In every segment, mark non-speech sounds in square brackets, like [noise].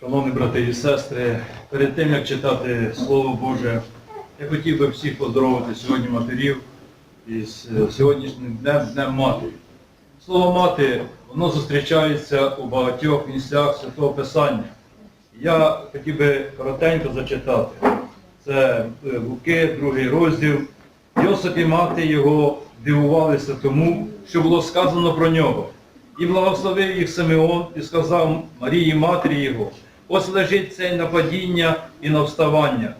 Шановні брати і сестри, перед тим як читати Слово Боже, я хотів би всіх поздоровити сьогодні матерів із е, сьогоднішнім днем, Днем Матері. Слово мати, воно зустрічається у багатьох місцях Святого Писання. Я хотів би коротенько зачитати. Це е, Луки, другий розділ. Йосип і мати його дивувалися тому, що було сказано про нього. І благословив їх Симеон і сказав Марії, матері його, ось лежить цей на падіння і на вставання,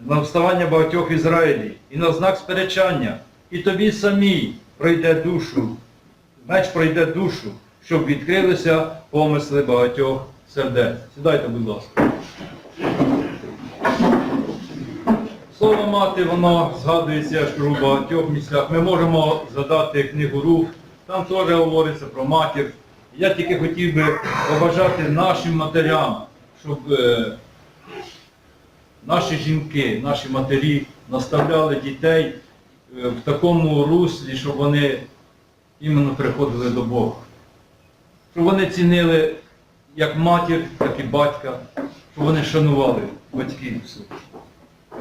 на вставання багатьох Ізраїлі, і на знак сперечання, і тобі самій пройде душу, меч пройде душу, щоб відкрилися помисли багатьох сердець. Сідайте, будь ласка. Слово мати, воно згадується, я ж в багатьох місцях. Ми можемо згадати книгу Рух, там теж говориться про матір. Я тільки хотів би побажати нашим матерям, щоб е, наші жінки, наші матері наставляли дітей е, в такому руслі, щоб вони іменно приходили до Бога. Щоб вони цінили як матір, так і батька, щоб вони шанували батьків.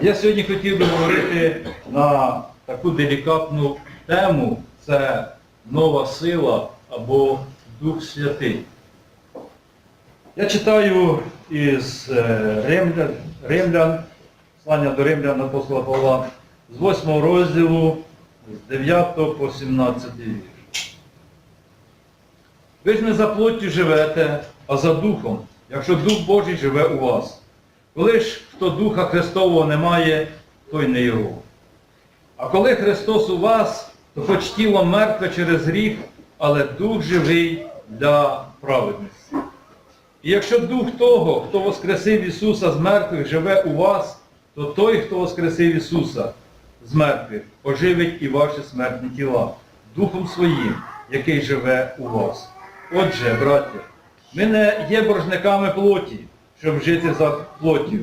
Я сьогодні хотів би говорити на таку делікатну тему, це нова сила або Дух Святий. Я читаю із е, Римлян, Римлян, послання до Римлян апостола Павла, з 8 розділу, з 9 по 17 вірш. Ви ж не за плоттю живете, а за духом, якщо Дух Божий живе у вас. Коли ж хто Духа Христового немає, той не його. А коли Христос у вас, то хоч тіло мертве через гріх, але Дух живий для праведності. І якщо Дух того, хто воскресив Ісуса з мертвих, живе у вас, то той, хто воскресив Ісуса з мертвих, оживить і ваші смертні тіла Духом Своїм, який живе у вас. Отже, браття, ми не є боржниками плоті, щоб жити за плоттю.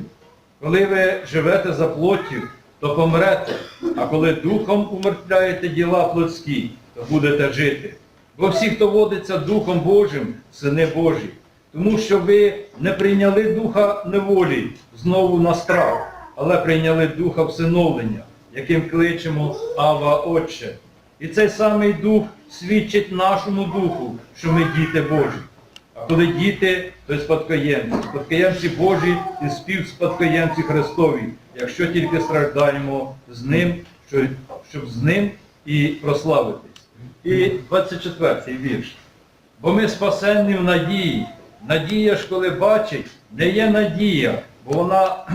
Коли ви живете за плоттю, то помрете, а коли духом умертвляєте діла плотські, то будете жити. Бо всі, хто водиться Духом Божим, сини Божі, тому що ви не прийняли духа неволі знову на страх, але прийняли духа всиновлення, яким кличемо Ава Отче. І цей самий дух свідчить нашому духу, що ми діти Божі. А коли діти, то й спадкоємці. Спадкоємці Божі і співспадкоємці Христові, якщо тільки страждаємо з ним, щоб з ним і прославитись. І 24-й вірш. Бо ми спасенні в надії. Надія ж, коли бачить, не є надія, бо вона,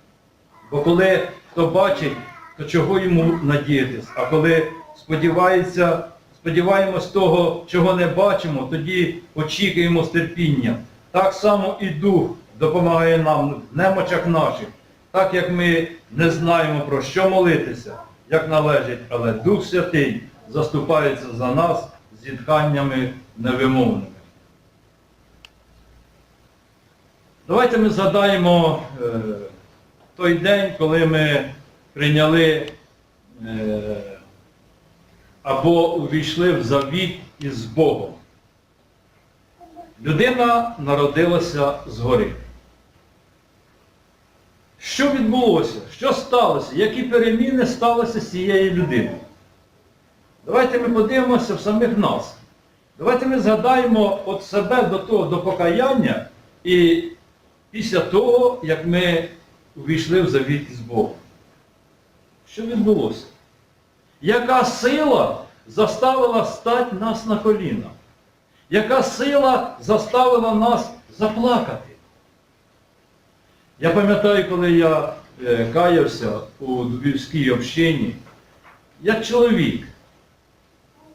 [clears throat] бо коли хто бачить, то чого йому надіятись? А коли сподівається, сподіваємось того, чого не бачимо, тоді очікуємо з терпінням. Так само і Дух допомагає нам в немочах наших, так як ми не знаємо про що молитися, як належить, але Дух Святий заступається за нас зітханнями невимовними. Давайте ми згадаємо е, той день, коли ми прийняли е, або увійшли в завіт із Богом. Людина народилася згори. Що відбулося? Що сталося? Які переміни сталися з цією людиною? Давайте ми подивимося в самих нас. Давайте ми згадаємо от себе до того, до покаяння і після того, як ми увійшли в завіт із Богом. Що відбулося? Яка сила заставила стати нас на коліна? Яка сила заставила нас заплакати? Я пам'ятаю, коли я е, каявся у Львівській общині, як чоловік,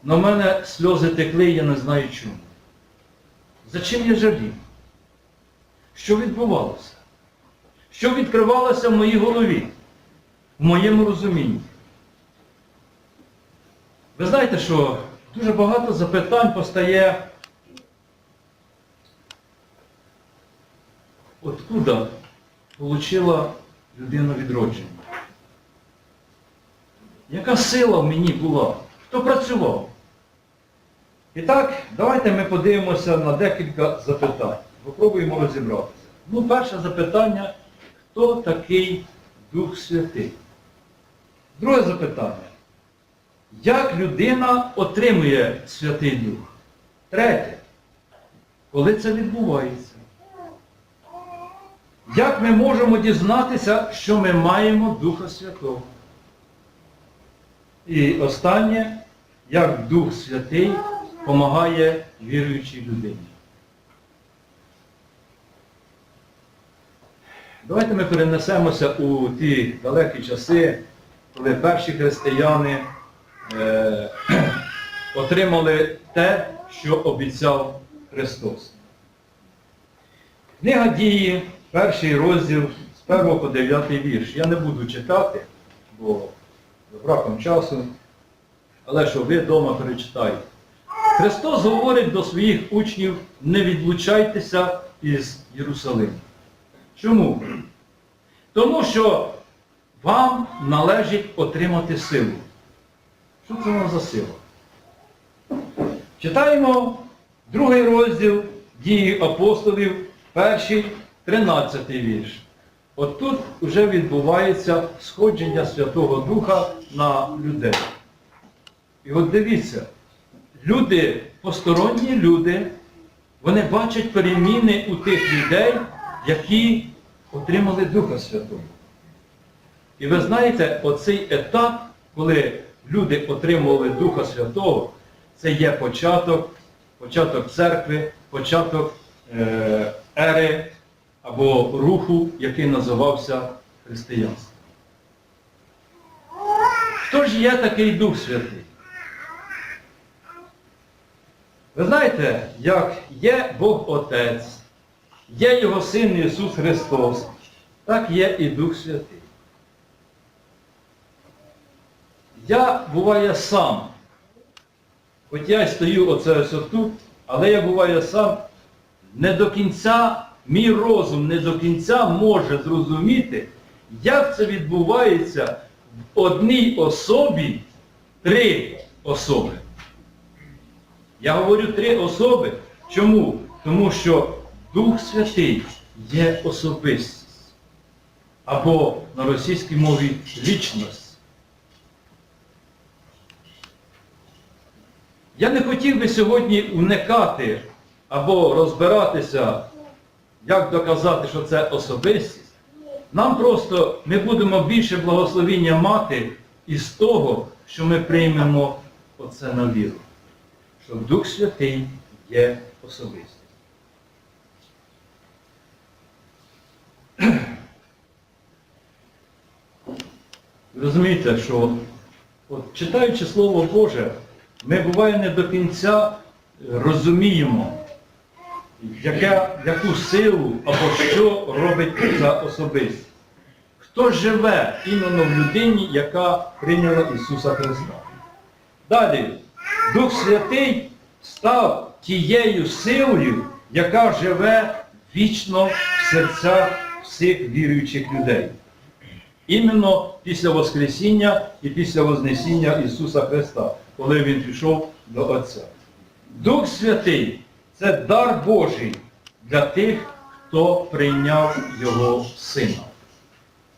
на мене сльози текли, я не знаю чому. За чим я жалів? Що відбувалося? Що відкривалося в моїй голові, в моєму розумінні? Ви знаєте, що дуже багато запитань постає, откуда отримала людина відродження? Яка сила в мені була? Хто працював? І так, давайте ми подивимося на декілька запитань. Попробуємо розібратися. Ну, перше запитання, хто такий Дух Святий? Друге запитання. Як людина отримує Святий Дух? Третє. Коли це відбувається? Як ми можемо дізнатися, що ми маємо Духа Святого? І останнє, як Дух Святий допомагає віруючій людині. Давайте ми перенесемося у ті далекі часи, коли перші християни е, [clears throat] отримали те, що обіцяв Христос. Книга дії, перший розділ з 1 по 9 вірш. Я не буду читати, бо за браком часу, але що ви вдома перечитаєте. Христос говорить до своїх учнів, не відлучайтеся із Єрусалиму. Чому? Тому що вам належить отримати силу. Що це вам за сила? Читаємо другий розділ дії апостолів, перший, 13 вірш. От тут вже відбувається сходження Святого Духа на людей. І от дивіться, люди, посторонні люди, вони бачать переміни у тих людей, які отримали Духа Святого. І ви знаєте, оцей етап, коли люди отримували Духа Святого, це є початок, початок церкви, початок е, ери або руху, який називався християнство. Хто ж є такий Дух Святий? Ви знаєте, як є Бог Отець, є Його Син Ісус Христос, так є і Дух Святий. Я буваю сам, хоч я й стою оце ось тут, але я буваю сам, не до кінця, мій розум не до кінця може зрозуміти, як це відбувається в одній особі три особи. Я говорю три особи. Чому? Тому що Дух Святий є особистість. Або на російській мові вічність. Я не хотів би сьогодні уникати або розбиратися, як доказати, що це особистість. Нам просто ми будемо більше благословіння мати із того, що ми приймемо оце на віру. Що Дух Святий є особистість. Розумієте, що от, читаючи Слово Боже, ми буває не до кінця розуміємо, яка, яку силу або що робить ця особистість. Хто живе іменно в людині, яка прийняла Ісуса Христа. Далі, Дух Святий став тією силою, яка живе вічно в серцях всіх віруючих людей. Іменно після Воскресіння і після Вознесіння Ісуса Христа, коли Він пішов до Отця. Дух Святий це дар Божий для тих, хто прийняв Його Сина.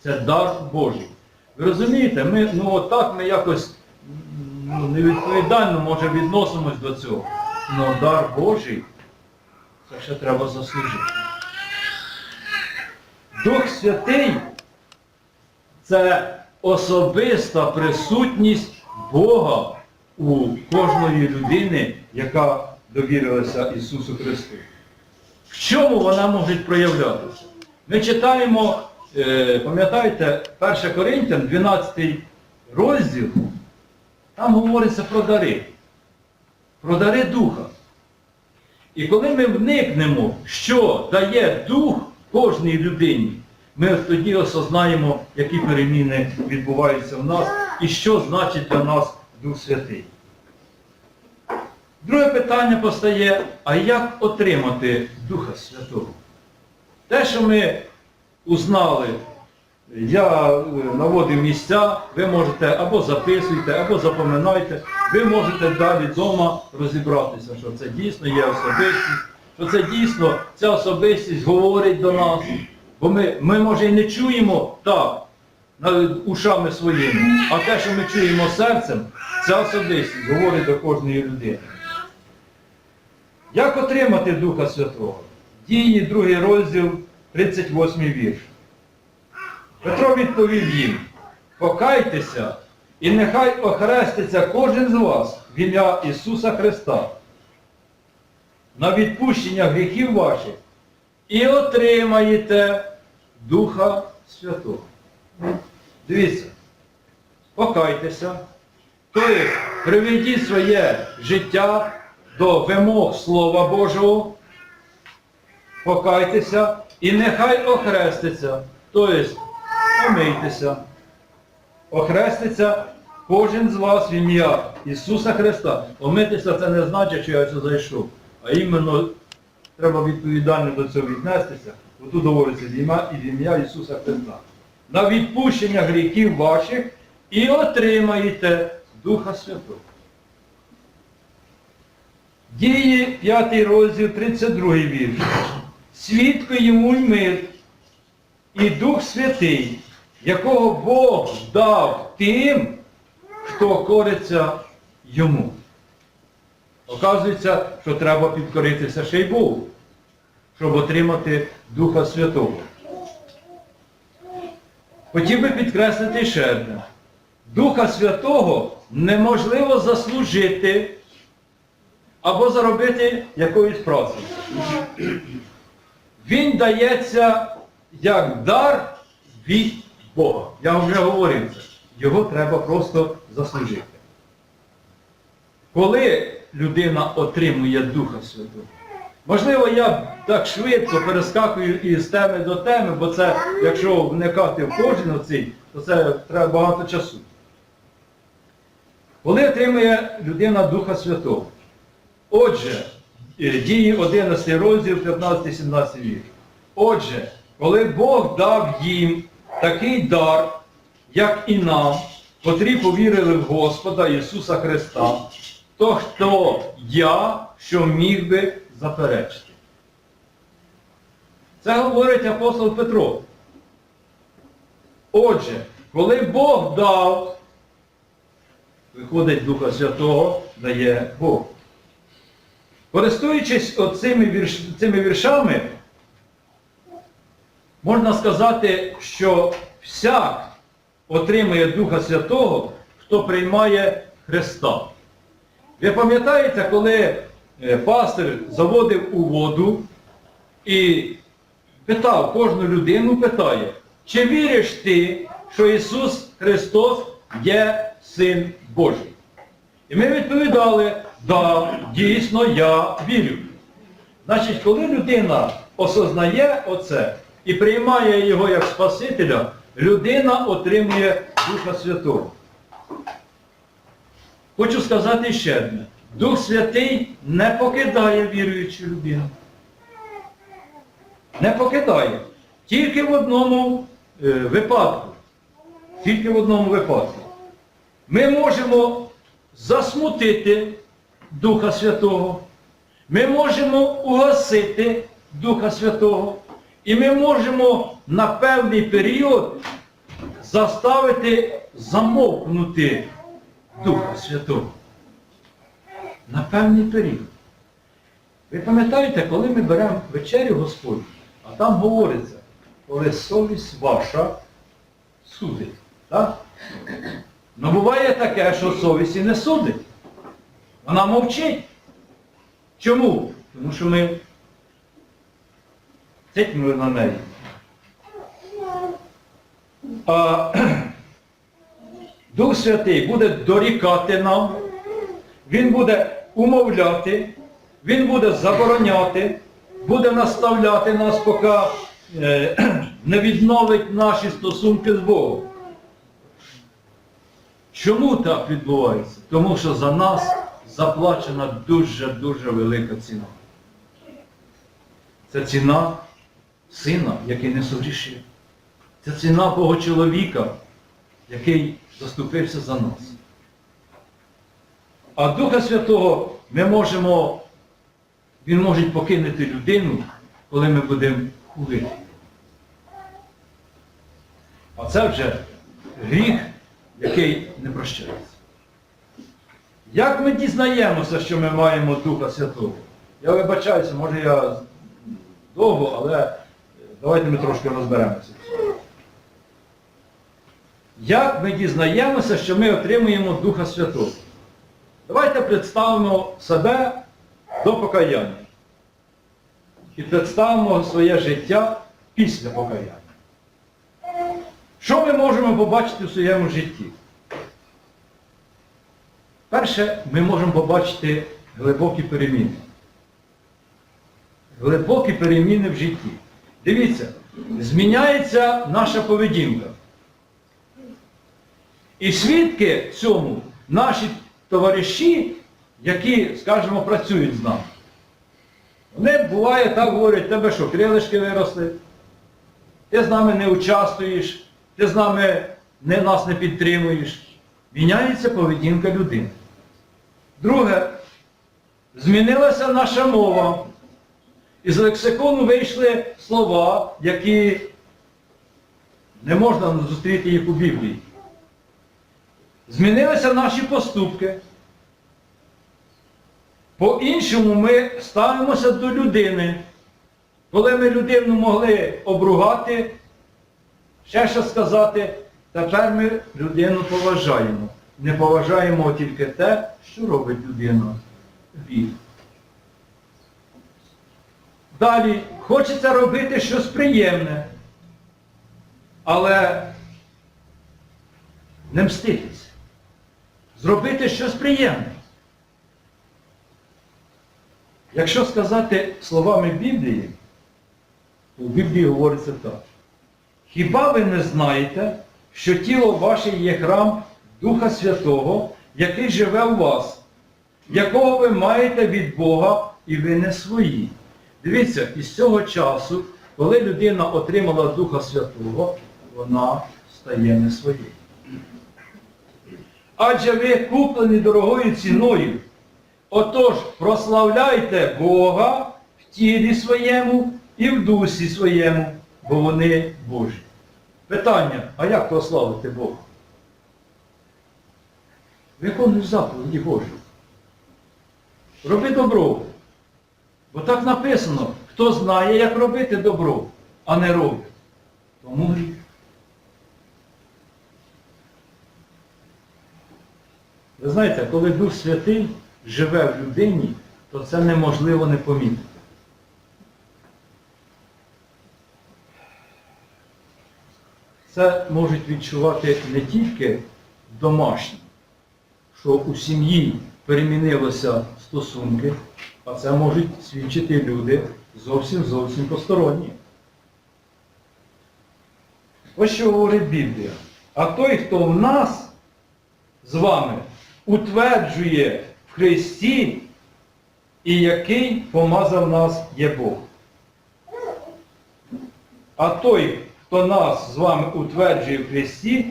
Це дар Божий. Ви розумієте, ми, ну отак ми якось ну, невідповідально, може, відносимось до цього. Але дар Божий, це ще треба заслужити. Дух Святий це особиста присутність Бога у кожної людини, яка довірилася Ісусу Христу. В чому вона може проявлятися? Ми читаємо, е, пам'ятаєте, 1 Коринтян, 12 розділ, там говориться про дари, про дари Духа. І коли ми вникнемо, що дає Дух кожній людині, ми тоді осознаємо, які переміни відбуваються в нас і що значить для нас Дух Святий. Друге питання постає, а як отримати Духа Святого? Те, що ми узнали, я е, наводив місця, ви можете або записуйте, або запоминайте, ви можете далі вдома розібратися, що це дійсно є особистість, що це дійсно ця особистість говорить до нас. Бо ми, ми може, і не чуємо так, ушами своїми, а те, що ми чуємо серцем, ця особистість говорить до кожної людини. Як отримати Духа Святого? Дії, другий розділ, 38 вірш. Петро відповів їм, покайтеся, і нехай охреститься кожен з вас в ім'я Ісуса Христа на відпущення гріхів ваших і отримаєте Духа Святого. Дивіться, покайтеся, тобто приведіть своє життя до вимог Слова Божого, покайтеся і нехай охреститься, тобто омийтеся, охреститься кожен з вас в ім'я Ісуса Христа. Омитися це не значить, що я це зайшов, а іменно треба відповідально до цього віднестися. Бо тут говориться в ім'я і в ім'я Ісуса Христа. На відпущення гріхів ваших і отримаєте Духа Святого. Дії 5 розділ 32 вірш. Свідко йому й мир, і Дух Святий, якого Бог дав тим, хто кориться йому. Оказується, що треба підкоритися ще й Богу, щоб отримати Духа Святого. Хотів би підкреслити ще одне. Духа Святого неможливо заслужити або заробити якоюсь працею. Він дається як дар від Бога. Я вже говорив це. Його треба просто заслужити. Коли людина отримує Духа Святого, можливо, я так швидко перескакую із теми до теми, бо це, якщо вникати в кожен оцей, то це треба багато часу. Коли отримує людина Духа Святого? Отже, е, дії 11 розділ, 15-17 вірш. Отже, коли Бог дав їм такий дар, як і нам, котрі повірили в Господа Ісуса Христа, то хто я, що міг би заперечити? Це говорить апостол Петро. Отже, коли Бог дав, виходить Духа Святого, дає Бог. Користуючись оцими вірш, цими віршами, можна сказати, що всяк отримує Духа Святого, хто приймає Христа. Ви пам'ятаєте, коли е, пастир заводив у воду і питав, кожну людину питає, чи віриш ти, що Ісус Христос є Син Божий? І ми відповідали, да, дійсно, я вірю. Значить, коли людина осознає оце і приймає його як Спасителя, людина отримує Духа Святого. Хочу сказати ще одне. Дух Святий не покидає віруючу людину. Не покидає. Тільки в одному е, випадку. Тільки в одному випадку. Ми можемо засмутити Духа Святого. Ми можемо угасити Духа Святого. І ми можемо на певний період заставити замовкнути Духа Святого. На певний період. Ви пам'ятаєте, коли ми беремо вечерю Господню, а там говориться, коли совість ваша судить. Так? Ну буває таке, що совість і не судить. Вона мовчить. Чому? Тому що ми цитнули на неї. А [clears throat] Дух Святий буде дорікати нам, Він буде умовляти, Він буде забороняти, буде наставляти нас, поки е, [clears throat] не відновить наші стосунки з Богом. Чому так відбувається? Тому що за нас заплачена дуже-дуже велика ціна. Це ціна сина, який не согрішив. Це ціна Бога чоловіка, який заступився за нас. А Духа Святого ми можемо Він може покинути людину, коли ми будемо хулити. А це вже гріх, який не прощається. Як ми дізнаємося, що ми маємо Духа Святого? Я вибачаюся, може я довго, але е, давайте ми трошки розберемося. Як ми дізнаємося, що ми отримуємо Духа Святого? Давайте представимо себе до покаяння. І представимо своє життя після покаяння. Що ми можемо побачити в своєму житті? Перше, ми можемо побачити глибокі переміни. Глибокі переміни в житті. Дивіться, зміняється наша поведінка. І свідки цьому наші товариші, які, скажімо, працюють з нами. Вони буває так говорять, тебе що, крилишки виросли, ти з нами не участвуєш, ти з нами не, нас не підтримуєш. Міняється поведінка людини. Друге, змінилася наша мова. Із лексикону вийшли слова, які не можна зустріти їх у Біблії. Змінилися наші поступки. По-іншому ми ставимося до людини. Коли ми людину могли обругати, ще що сказати, тепер ми людину поважаємо. Не поважаємо тільки те, що робить людина. Гріх. Далі хочеться робити щось приємне, але не мститися. Зробити щось приємне. Якщо сказати словами Біблії, то в Біблії говориться так. Хіба ви не знаєте, що тіло ваше є храм Духа Святого, який живе у вас, якого ви маєте від Бога, і ви не свої? Дивіться, із цього часу, коли людина отримала Духа Святого, вона стає не своєю. Адже ви куплені дорогою ціною. Отож, прославляйте Бога в тілі своєму і в дусі своєму, бо вони Божі. Питання, а як прославити Бога? Виконуй заповіді Божі. Роби добро. Бо так написано, хто знає, як робити добро, а не робить. Тому гріх. Ви знаєте, коли Дух Святий живе в людині, то це неможливо не помітити. Це можуть відчувати не тільки домашні, що у сім'ї перемінилися стосунки, а це можуть свідчити люди зовсім зовсім посторонні. Ось що говорить Біблія. А той, хто в нас з вами утверджує в Христі, і який помазав нас є Бог. А той, хто нас з вами утверджує в Христі,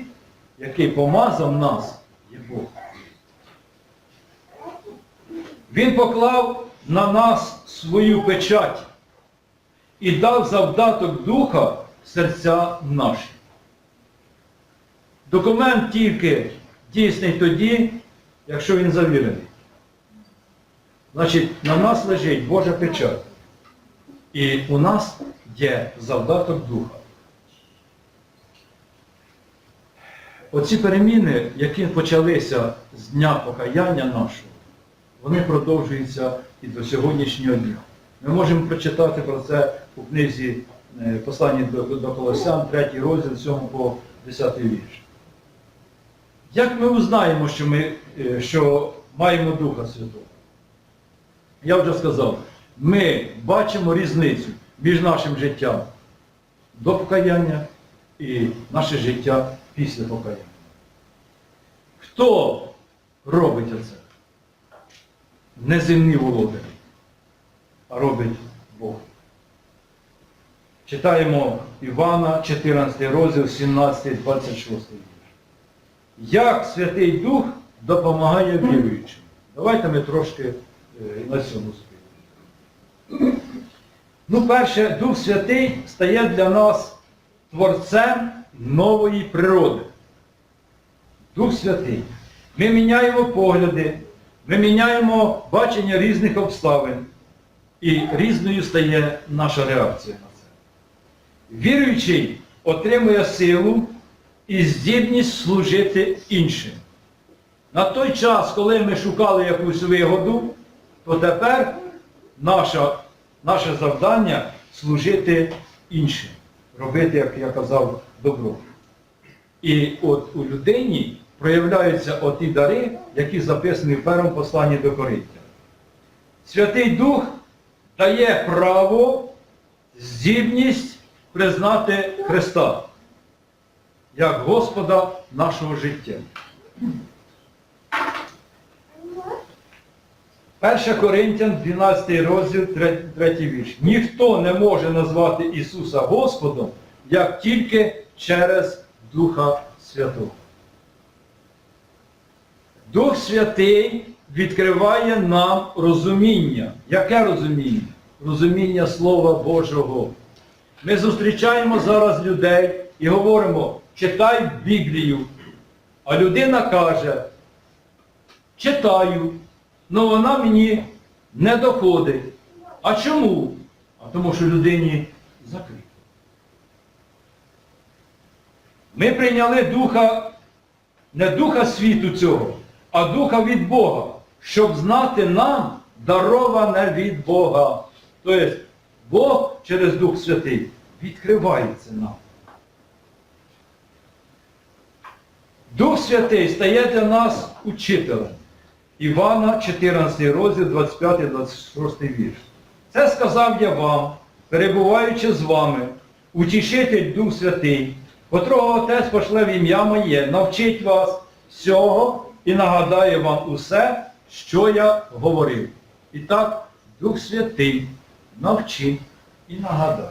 який помазав нас, є Бог. Він поклав на нас свою печать і дав завдаток Духа серця наші. Документ тільки дійсний тоді, якщо він завірений. Значить, на нас лежить Божа печать. І у нас є завдаток Духа. Оці переміни, які почалися з дня покаяння нашого, вони продовжуються і до сьогоднішнього дня. Ми можемо прочитати про це у книзі е, Посланні до, Колосян, 3 розділ 7 по 10 вірш. Як ми узнаємо, що ми е, що маємо Духа Святого? Я вже сказав, ми бачимо різницю між нашим життям до покаяння і наше життя після покаяння. Хто робить оце? Не земні володарі, а робить Бог. Читаємо Івана, 14 розділ, 17, 26 вірш. Як Святий Дух допомагає віруючим. Давайте ми трошки е, на цьому спільно. Ну, перше, Дух Святий стає для нас творцем нової природи. Дух Святий. Ми міняємо погляди, ми міняємо бачення різних обставин. І різною стає наша реакція на це. Віруючий отримує силу і здібність служити іншим. На той час, коли ми шукали якусь вигоду, то тепер наша, наше завдання служити іншим, робити, як я казав, добро. І от у людині проявляються оті дари, які записані в першому посланні до Коринтян. Святий Дух дає право, здібність признати Христа як Господа нашого життя. 1 Коринтян, 12 розділ, 3, 3 вірш. Ніхто не може назвати Ісуса Господом, як тільки через Духа Святого. Дух Святий відкриває нам розуміння. Яке розуміння? Розуміння Слова Божого. Ми зустрічаємо зараз людей і говоримо, читай Біблію. А людина каже, читаю, але вона мені не доходить. А чому? А тому що людині закрито. Ми прийняли духа, не духа світу цього, а духа від Бога, щоб знати нам дароване від Бога. Тобто Бог через Дух Святий відкривається нам. Дух Святий стає для нас учителем. Івана, 14 розділ, 25-26 вірш. Це сказав я вам, перебуваючи з вами, утішитель Дух Святий, котрого Отець пошле в ім'я моє, навчить вас всього і нагадає вам усе, що я говорив. І так, Дух Святий навчить і нагадає.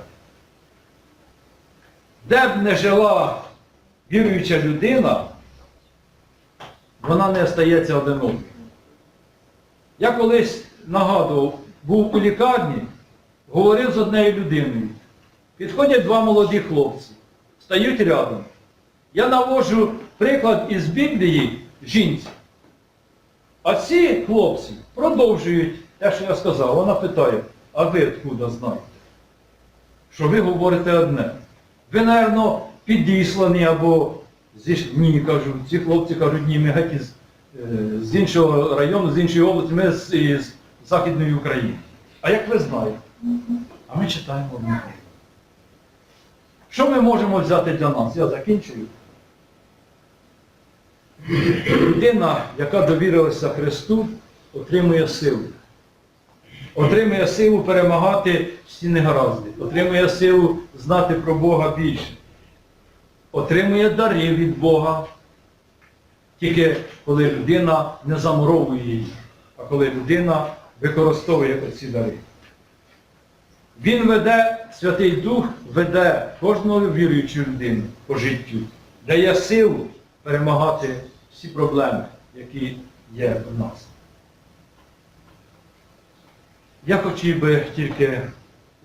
Де б не жила віруюча людина, вона не остається одинокою. Я колись нагадував, був у лікарні, говорив з однією людиною. Підходять два молоді хлопці, стають рядом. Я навожу приклад із Біблії жінці. А ці хлопці продовжують те, що я сказав. Вона питає, а ви откуда знаєте? Що ви говорите одне? Ви, напевно, підіслані або зі ні, кажу, ці хлопці кажуть, ні, ми геть із, е, з іншого району, з іншої області, ми з, із Західної України. А як ви знаєте? А ми читаємо книгу. Що ми можемо взяти для нас? Я закінчую. Людина, яка довірилася Христу, отримує силу. Отримує силу перемагати всі негаразди. Отримує силу знати про Бога більше. Отримує дари від Бога. Тільки коли людина не замуровує її, а коли людина використовує оці дари. Він веде, Святий Дух веде кожного віруючу людину по життю, дає силу перемагати всі проблеми, які є в нас. Я хотів би тільки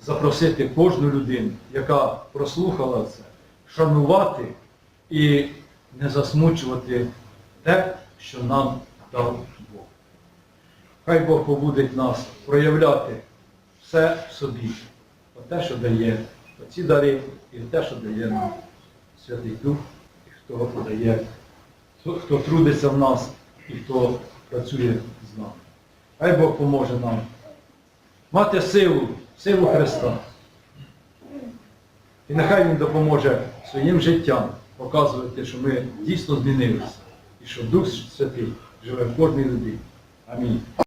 запросити кожну людину, яка прослухала це, шанувати і не засмучувати те, що нам дав Бог. Хай Бог побудить нас проявляти все в собі, те, що дає оці дари, і те, що дає нам Святий Дух, хто подає, хто, хто трудиться в нас і хто працює з нами. Хай Бог поможе нам мати силу, силу Христа. І нехай Він допоможе своїм життям показувати, що ми дійсно змінилися і що Дух Святий живе в кожній людині. Амінь.